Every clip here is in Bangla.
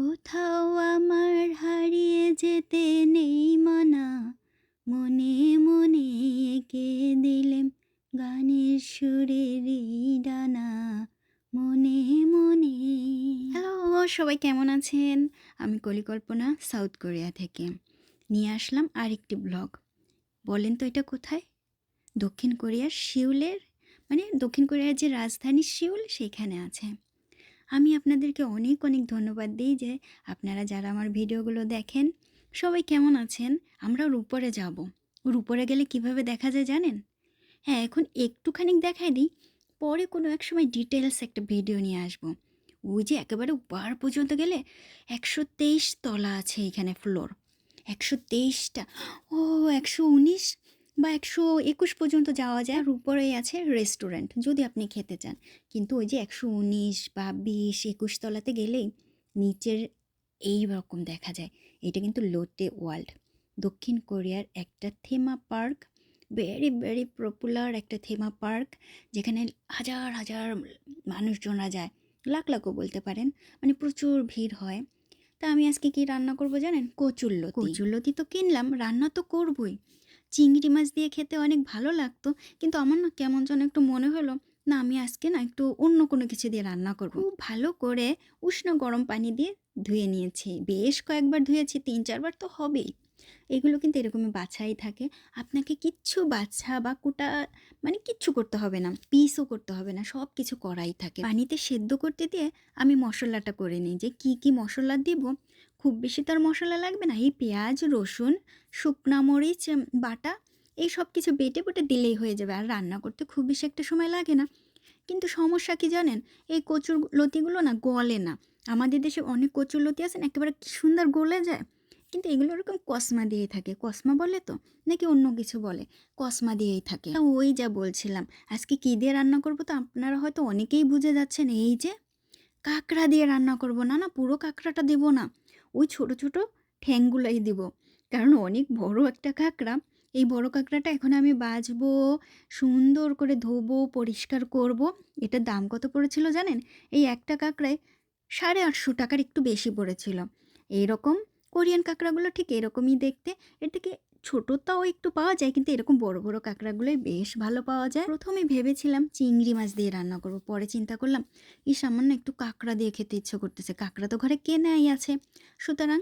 কোথাও আমার হারিয়ে যেতে নেই মানা। মনে মনে এঁকে দিলেম গানের সুরের ডানা। মনে মনে হ্যালো, সবাই কেমন আছেন? আমি কলিকল্পনা, সাউথ কোরিয়া থেকে। নিয়ে আসলাম আরেকটি ব্লগ। বলেন তো এটা কোথায়? দক্ষিণ কোরিয়ার শিউলের মানে দক্ষিণ কোরিয়ার যে রাজধানী শিউল সেইখানে আছে। আমি আপনাদেরকে অনেক অনেক ধন্যবাদ দিই যে আপনারা যারা আমার ভিডিওগুলো দেখেন, সবাই কেমন আছেন? আমরা ওর উপরে যাব। ওর উপরে গেলে কীভাবে দেখা যায় জানেন? হ্যাঁ এখন একটুখানি দেখাই দিই, পরে কোনো এক সময় ডিটেলস একটা ভিডিও নিয়ে আসব। ওই যে একেবারে উপর পর্যন্ত গেলে একশো তেইশ তলা আছে এখানে ফ্লোর। একশো তেইশটা, ও একশো উনিশ বা একশো একুশ পর্যন্ত যাওয়া যায়, আর উপরেই আছে রেস্টুরেন্ট যদি আপনি খেতে চান। কিন্তু ওই যে একশো উনিশ বা বিশ একুশ তলাতে গেলেই নিচের এই রকম দেখা যায়। এটা কিন্তু লোটে ওয়ার্ল্ড। দক্ষিণ কোরিয়ার একটা theme park very very popular একটা থেমা পার্ক যেখানে হাজার হাজার মানুষজনরা যায়। লাখ, লাখও বলতে পারেন। মানে প্রচুর ভিড় হয়। তা আমি আজকে কি রান্না করব জানেন? কচুল্লতি কচুল্লতি তো কিনলাম, রান্না তো করবই। চিংড়ি মাছ দিয়ে খেতে অনেক ভালো লাগতো। কিন্তু আমার না কেমন যেন একটু মনে হলো, না, আমি আজকে না একটু অন্য কোনো কিছু দিয়ে রান্না করব। খুব ভালো করে উষ্ণ গরম পানি দিয়ে ধুয়ে নিয়েছি। বেশ কয়েকবার ধুয়েছি, তিন, চারবার তো হবেই। এগুলো কিন্তু এরকমই বাছাই থাকে। আপনাকে কিচ্ছু বাছা বা কুটা মানে কিচ্ছু করতে হবে না পিসও করতে হবে না সব কিছু করাই থাকে। পানিতে সেদ্ধ করতে দিয়ে আমি মশলাটা করে নিই যে কি কি মশলা দিব খুব বেশি তার মশলা লাগবে না। এই পেঁয়াজ, রসুন, শুকনা মরিচ বাটা, এই সব কিছু বেটে বেটে দিলেই হয়ে যাবে। আর রান্না করতে খুব বেশি একটা সময় লাগে না। কিন্তু সমস্যা কি জানেন? এই কচুর লতিগুলো না গলে না। আমাদের দেশে অনেক কচুর লতি আছেন একেবারে সুন্দর গলে যায়? কিন্তু এগুলো ওরকম কসমা দিয়েই থাকে। কসমা বলে তো? নাকি অন্য কিছু বলে? কসমা দিয়েই থাকে। ওই যা বলছিলাম, আজকে কী দিয়ে রান্না করব তো আপনারা হয়তো অনেকেই বুঝে যাচ্ছেন। এই যে কাঁকড়া দিয়ে রান্না করব। না না, পুরো কাঁকড়াটা দেবো না। ওই ছোট ছোট ঠ্যাংগুলাই দিব। কারণ অনেক বড় একটা কাঁকড়া, এই বড় কাঁকড়াটা এখন আমি বাছবো সুন্দর করে ধোবো, পরিষ্কার করব। এটা দাম কত পড়েছিল জানেন? এই একটা কাঁকড়ায় সাড়ে আটশো টাকার একটু বেশি পড়েছিল। এইরকম কোরিয়ান কাঁকড়াগুলো ঠিক এরকমই দেখতে। এর থেকে ছোটোটাও একটু পাওয়া যায় কিন্তু এরকম বড় বড় কাঁকড়াগুলোই বেশ ভালো পাওয়া যায়। প্রথমে ভেবেছিলাম চিংড়ি মাছ দিয়ে রান্না করব, পরে চিন্তা করলাম এই সামান্য একটু কাঁকড়া দিয়ে খেতে ইচ্ছে করতেছে, কাঁকড়া তো ঘরে কেনাই আছে। সুতরাং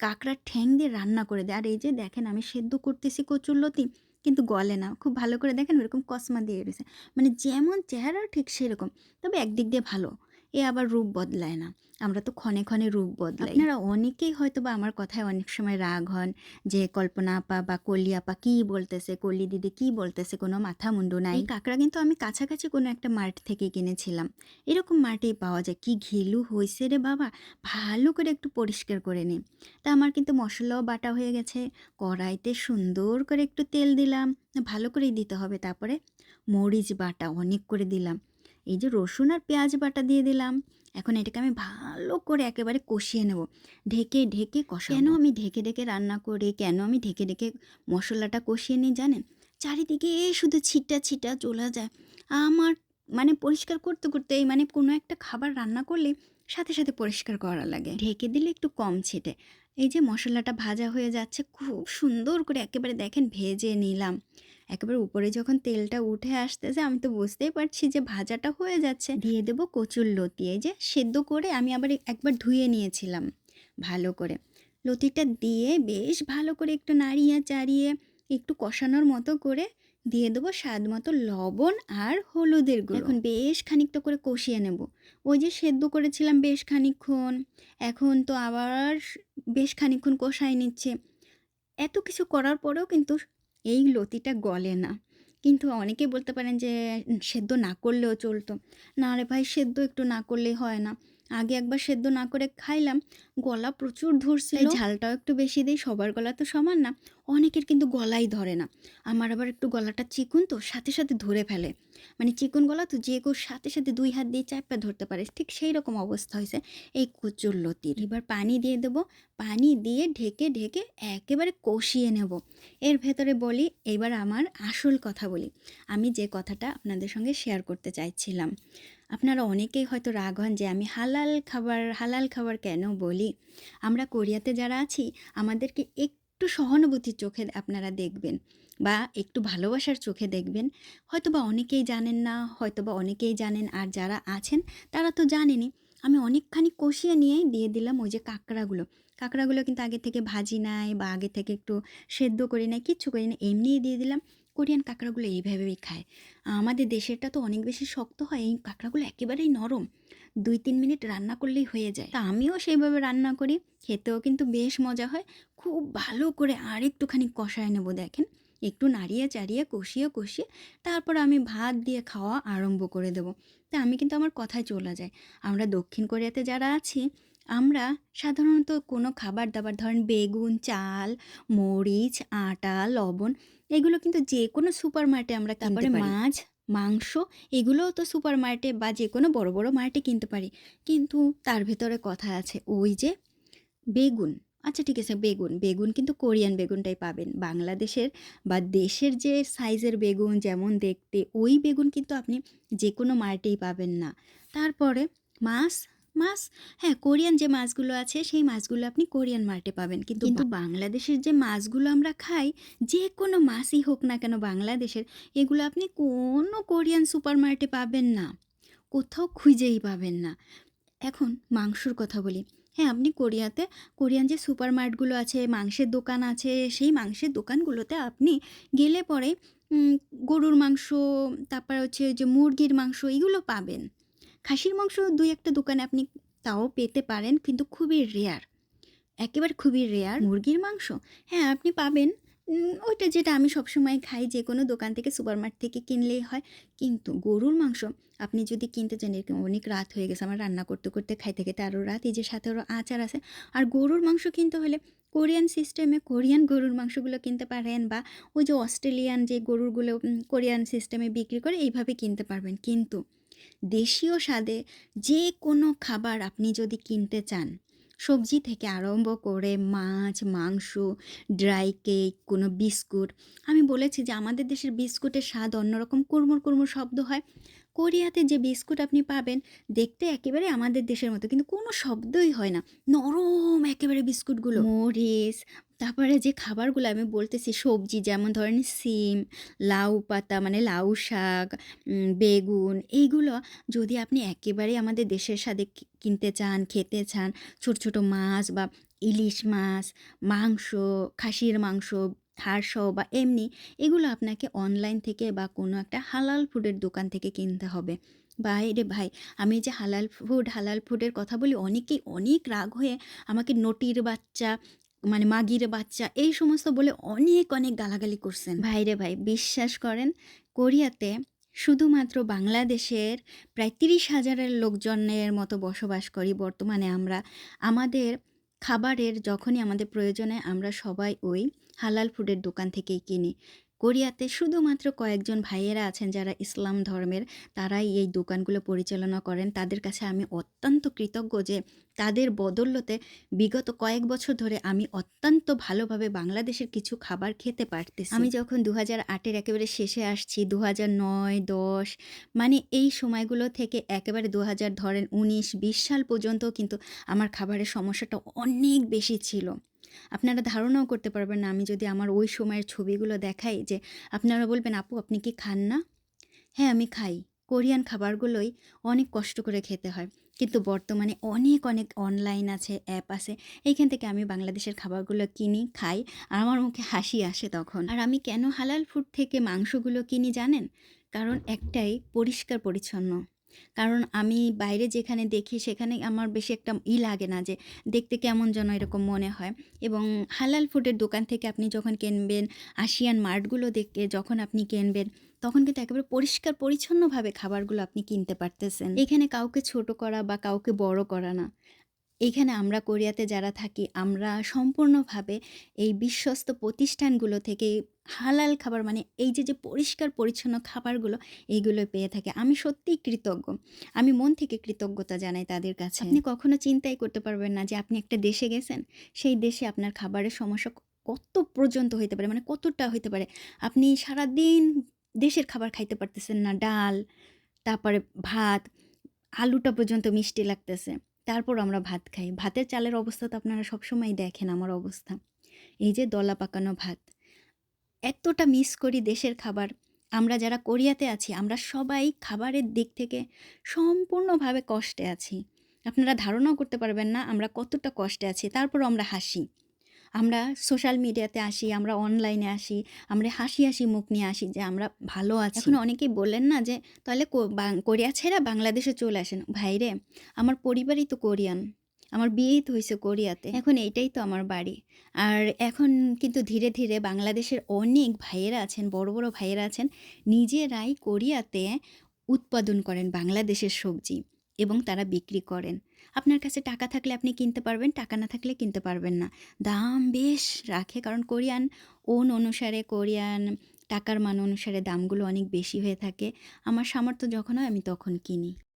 কাঁকড়ার ঠ্যাং দিয়ে রান্না করে দেয়। আর এই যে দেখেন, আমি সেদ্ধ করতেছি কচুরলতি কিন্তু গলে না। খুব ভালো করে দেখেন ওরকম কসমা দিয়ে রয়েছে। মানে যেমন চেহারা ঠিক সেরকম, তবে একদিক দিয়ে ভালো। এ আবার রূপ বদলায় না। আমরা তো ক্ষণে ক্ষণে রূপ বদলাই। আপনারা অনেকেই হয়তো বা আমার কথায় অনেক সময় রাগ হন যে কল্পনা আপা বা কলি আপা কী বলতেছে? কলি দিদি কী বলতেছে? কোনো মাথা মুন্ডু নাই? কাঁকড়া কিন্তু আমি কাছাকাছি কোনো একটা মার্ট থেকে কিনেছিলাম। এরকম মার্টেই পাওয়া যায়। কি ঘিলু হয়েছে রে বাবা? ভালো করে একটু পরিষ্কার করে নিই তা আমার কিন্তু মশলাও বাটা হয়ে গেছে। কড়াইতে সুন্দর করে একটু তেল দিলাম। ভালো করেই দিতে হবে। তারপরে মরিচ বাটা অনেক করে দিলাম। এই যে রসুন আর পেঁয়াজ বাটা দিয়ে দিলাম। এখন এটাকে আমি ভালো করে একেবারে কষিয়ে নেব। ঢেকে ঢেকে কষা কেন আমি ঢেকে ঢেকে রান্না করি? কেন আমি ঢেকে ঢেকে মশলাটা কষিয়ে নিই জানেন? চারিদিকে শুধু ছিটা ছিটা চলে যায়। আমার মানে পরিষ্কার করতে করতে এই মানে কোনো একটা খাবার রান্না করলে সাথে সাথে পরিষ্কার করা লাগে। ঢেকে দিলে একটু কম ছিটে। এই যে মশলাটা ভাজা হয়ে যাচ্ছে, খুব সুন্দর করে একেবারে দেখেন ভেজে নিলাম। একেবারে উপরে যখন তেলটা উঠে আসতেছে, আমি তো বুঝতেই পারছি যে ভাজাটা হয়ে যাচ্ছে। দিয়ে দেবো কচুর লতি, এই যে সেদ্ধ করে আমি আবার একবার ধুয়ে নিয়েছিলাম ভালো করে। লতিটা দিয়ে বেশ ভালো করে একটু নাড়িয়ে চাড়িয়ে একটু কষানোর মতো করে দিয়ে দেবো স্বাদ মতো লবণ আর হলুদের গুঁড়ো। এখন বেশ খানিকটা করে কষিয়ে নেব। ওই যে সেদ্ধ করেছিলাম বেশ খানিকক্ষণ, এখন তো আবার বেশ খানিকক্ষণ কষাই নিচ্ছে। এত কিছু করার পরেও কিন্তু এই লতিটা গলে না। কিন্তু অনেকেই বলতে পারেন যে, সেদ্ধ না করলেও চলতো। না রে ভাই, সেদ্ধ একটু না করলেই হয় না। আগে একবার সেদ্ধ না করে খাইলাম, গলা প্রচুর ধরছে ঝালটাও একটু বেশি দিই, সবার গলা তো সমান না, অনেকের কিন্তু গলাই ধরে না। আমার আবার একটু গলাটা চিকুন তো, সাথে সাথে ধরে ফেলে। মানে চিকুন গলা তো যে কেউ সাথে সাথে দুই হাত দিয়ে চাপা ধরতে পারে, ঠিক সেই রকম অবস্থা হয়েছে এই কচুর লতির। এবার পানি দিয়ে দেবো, পানি দিয়ে ঢেকে ঢেকে একেবারে কষিয়ে নেব। এর ভেতরে বলি, এবার আমার আসল কথা বলি। আমি যে কথাটা আপনাদের সঙ্গে শেয়ার করতে চাইছিলাম। আপনারা অনেকেই হয়তো রাগ হন যে আমি হালাল খাবার হালাল খাবার কেন বলি? আমরা কোরিয়াতে যারা আছি, আমাদেরকে একটু সহানুভূতির চোখে আপনারা দেখবেন বা একটু ভালোবাসার চোখে দেখবেন। হয়তো বা অনেকেই জানেন না হয়তো বা অনেকেই জানেন আর যারা আছেন, তারা তো জানেনই। আমি অনেকখানি কষিয়ে নিয়েই দিয়ে দিলাম ওই যে কাঁকড়াগুলো। কাঁকড়াগুলো কিন্তু আগে থেকে ভাজি নাই বা আগে থেকে একটু সেদ্ধ করি নাই, কিচ্ছু করি না এমনিই দিয়ে দিলাম। কোরিয়ান কাঁকড়াগুলো এইভাবেই খায়। আমাদের দেশেরটা তো অনেক বেশি শক্ত হয়, এই কাঁকড়াগুলো একেবারেই নরম। দুই তিন মিনিট রান্না করলেই হয়ে যায়। তা আমিও সেইভাবে রান্না করি, খেতেও কিন্তু বেশ মজা হয়। খুব ভালো করে আর একটুখানি কষায় নেব, দেখেন। একটু নাড়িয়ে চাড়িয়ে কষিয়ে কষিয়ে তারপর আমি ভাত দিয়ে খাওয়া আরম্ভ করে দেবো। তা আমি কিন্তু আমার কথায় চলে যায় আমরা দক্ষিণ কোরিয়াতে যারা আছি আমরা সাধারণত কোনো খাবার দাবার ধরেন বেগুন চাল মরিচ আটা লবণ এগুলো কিন্তু যে কোনো সুপার মার্টে আমরা তারপরে মাছ মাংস এগুলোও তো সুপার মার্টে বা যে কোনো বড় বড় মার্টে কিনতে পারি। কিন্তু তার ভেতরে কথা আছে ওই যে বেগুন। আচ্ছা ঠিক আছে বেগুন। বেগুন কিন্তু কোরিয়ান বেগুনটাই পাবেন। বাংলাদেশের বা দেশের যে সাইজের বেগুন যেমন দেখতে ওই বেগুন কিন্তু আপনি যে কোনো মার্টেই পাবেন না। তারপরে মাছ মাছ? হ্যাঁ কোরিয়ান যে মাছগুলো আছে সেই মাছগুলো আপনি কোরিয়ান মার্টে পাবেন। কিন্তু কিন্তু বাংলাদেশের যে মাছগুলো আমরা খাই যে কোনো মাছই হোক না কেন বাংলাদেশের এগুলো আপনি কোনো কোরিয়ান সুপার মার্টে পাবেন না। কোথাও খুঁজেই পাবেন না। এখন মাংসর কথা বলি। হ্যাঁ আপনি কোরিয়াতে কোরিয়ান যে সুপার মার্টগুলো আছে মাংসের দোকান আছে সেই মাংসের দোকানগুলোতে আপনি গেলে পরে গরুর মাংস তারপর হচ্ছে যে মুরগির মাংস এগুলো পাবেন। খাসির মাংস দুই একটা দোকানে আপনি তাও পেতে পারেন, কিন্তু খুবই রেয়ার একেবারে খুবই রেয়ার মুরগির মাংস। হ্যাঁ আপনি পাবেন ওইটা যেটা আমি সবসময় খাই, যে কোনো দোকান থেকে, সুপারমার্ট থেকে কিনলেই হয়, কিন্তু গরুর মাংস আপনি যদি কিনতে চান, এরকম অনেক রাত হয়ে গেছে, আমার রান্না করতে করতে খাইতে খেতে আরও রাত, এই যে সাথে আরও আচার আছে। আর গরুর মাংস কিনতে হলে কোরিয়ান সিস্টেমে কোরিয়ান গরুর মাংসগুলো কিনতে পারেন, বা ওই যে অস্ট্রেলিয়ান যে গরুরগুলো কোরিয়ান সিস্টেমে বিক্রি করে, এইভাবে কিনতে পারবেন। কিন্তু দেশীয় স্বাদে যে কোনো খাবার আপনি যদি কিনতে চান, সবজি থেকে আরম্ভ করে মাছ, মাংস ড্রাই কেক কোনো বিস্কুট, আমি বলেছি যে আমাদের দেশের বিস্কুটের স্বাদ অন্যরকম কুরমুর কুরমুর শব্দ হয়। কোরিয়াতে যে বিস্কুট আপনি পাবেন, দেখতে একেবারে আমাদের দেশের মতো, কিন্তু কোনো শব্দই হয় না। নরম একেবারে বিস্কুটগুলো। মরিচ, তারপরে যে খাবারগুলো আমি বলতেছি, সবজি যেমন ধরেন সিম, লাউ পাতা মানে লাউ শাক বেগুন, এইগুলো যদি আপনি একেবারে আমাদের দেশের সাথে কিনতে চান, খেতে চান, ছোট ছোট মাছ বা ইলিশ মাছ, মাংস, খাসির মাংস হাড়সহ বা এমনি এগুলো আপনাকে অনলাইন থেকে বা কোনো একটা হালাল ফুডের দোকান থেকে কিনতে হবে। ভাই রে ভাই, আমি যে হালাল ফুড হালাল ফুডের কথা বলি, অনেকেই অনেক রাগ হয়ে আমাকে নটির বাচ্চা মানে মাগির বাচ্চা এই সমস্ত বলে অনেক অনেক গালাগালি করছেন। ভাই রে ভাই, বিশ্বাস করেন, কোরিয়াতে শুধুমাত্র বাংলাদেশের প্রায় তিরিশ হাজারের লোকজনের মতো বসবাস করি বর্তমানে আমরা। আমাদের খাবারের যখনই আমাদের প্রয়োজনে আমরা সবাই ওই হালাল ফুডের দোকান থেকেই কিনি। কোরিয়াতে শুধুমাত্র কয়েকজন ভাইয়েরা আছেন যারা ইসলাম ধর্মের, তারাই এই দোকানগুলো পরিচালনা করেন। তাদের কাছে আমি অত্যন্ত কৃতজ্ঞ যে তাদের বদৌলতে বিগত কয়েক বছর ধরে আমি অত্যন্ত ভালোভাবে বাংলাদেশের কিছু খাবার খেতে পারতেছি। আমি যখন দু হাজার আটের একেবারে শেষে আসছি দু হাজার নয়, দশ মানে এই সময়গুলো থেকে একেবারে দু হাজার ধরেন উনিশ, বিশ সাল পর্যন্ত কিন্তু আমার খাবারের সমস্যাটা অনেক বেশি ছিল। আপনারা ধারণাও করতে পারবেন না। আমি যদি আমার ওই সময়ের ছবিগুলো দেখাই যে আপনারা বলবেন, আপু, আপনি কি খান না? হ্যাঁ আমি খাই। কোরিয়ান খাবারগুলোই অনেক কষ্ট করে খেতে হয়। কিন্তু বর্তমানে অনেক অনেক অনলাইন আছে অ্যাপ আছে। এইখান থেকে আমি বাংলাদেশের খাবারগুলো কিনি, খাই আর আমার মুখে হাসি আসে তখন। আর আমি কেন হালাল ফুড থেকে মাংসগুলো কিনি জানেন? কারণ একটাই পরিষ্কার পরিচ্ছন্ন। কারণ আমি বাইরে যেখানে দেখি সেখানে আমার বেশি একটা ই লাগে না যে দেখতে কেমন যেন এরকম মনে হয়। এবং হালাল ফুডের দোকান থেকে আপনি যখন কিনবেন আসিয়ান মার্টগুলো দেখে যখন আপনি কিনবেন, তখন কিন্তু একেবারে পরিষ্কার পরিচ্ছন্নভাবে খাবারগুলো আপনি কিনতে পারতেছেন। এখানে কাউকে ছোট করা বা কাউকে বড় করা না। এইখানে আমরা কোরিয়াতে যারা থাকি, আমরা সম্পূর্ণভাবে এই বিশ্বস্ত প্রতিষ্ঠানগুলো থেকে হালাল খাবার মানে এই যে যে পরিষ্কার পরিচ্ছন্ন খাবারগুলো, এইগুলো পেয়ে থাকে। আমি সত্যিই কৃতজ্ঞ। আমি মন থেকে কৃতজ্ঞতা জানাই তাদের কাছে। আপনি কখনো চিন্তাই করতে পারবেন না যে, আপনি একটা দেশে গেছেন, সেই দেশে আপনার খাবারের সমস্যা কত পর্যন্ত হইতে পারে মানে কতটা হইতে পারে? আপনি সারাদিন দেশের খাবার খাইতে পারতেছেন না, ডাল, তারপরে ভাত, আলুটা পর্যন্ত মিষ্টি লাগতেছে। তারপর আমরা ভাত খাই। ভাতের চালের অবস্থা তো আপনারা সবসময় দেখেন আমার অবস্থা। এই যে দলা পাকানো ভাত। এতটা মিস করি দেশের খাবার। আমরা যারা কোরিয়াতে আছি, আমরা সবাই খাবারের দিক থেকে সম্পূর্ণভাবে কষ্টে আছি। আপনারা ধারণাও করতে পারবেন না আমরা কতটা কষ্টে আছি। তারপর আমরা হাসি। আমরা সোশ্যাল মিডিয়াতে আসি আমরা অনলাইনে আসি আমরা হাসি হাসি মুখ নিয়ে আসি যে আমরা ভালো আছি। এখন অনেকেই বললেন না যে তাহলে কোরিয়া ছেড়া বাংলাদেশে চলে আসেন। ভাইরে আমার পরিবারই তো কোরিয়ান আমার বিয়েই তো হয়েছে কোরিয়াতে। এখন এইটাই তো আমার বাড়ি। আর এখন কিন্তু ধীরে ধীরে বাংলাদেশের অনেক ভাইয়েরা আছেন বড় বড় ভাইয়েরা আছেন নিজেরাই কোরিয়াতে উৎপাদন করেন বাংলাদেশের সবজি। এবং তারা বিক্রি করেন। আপনার কাছে টাকা থাকলে আপনি কিনতে পারবেন, টাকা না থাকলে কিনতে পারবেন না। দাম বেশ রাখে, কারণ কোরিয়ান ওন অনুসারে, কোরিয়ান টাকার মান অনুসারে দামগুলো অনেক বেশি হয়ে থাকে। আমার সামর্থ্য যখন হয় আমি তখন কিনি।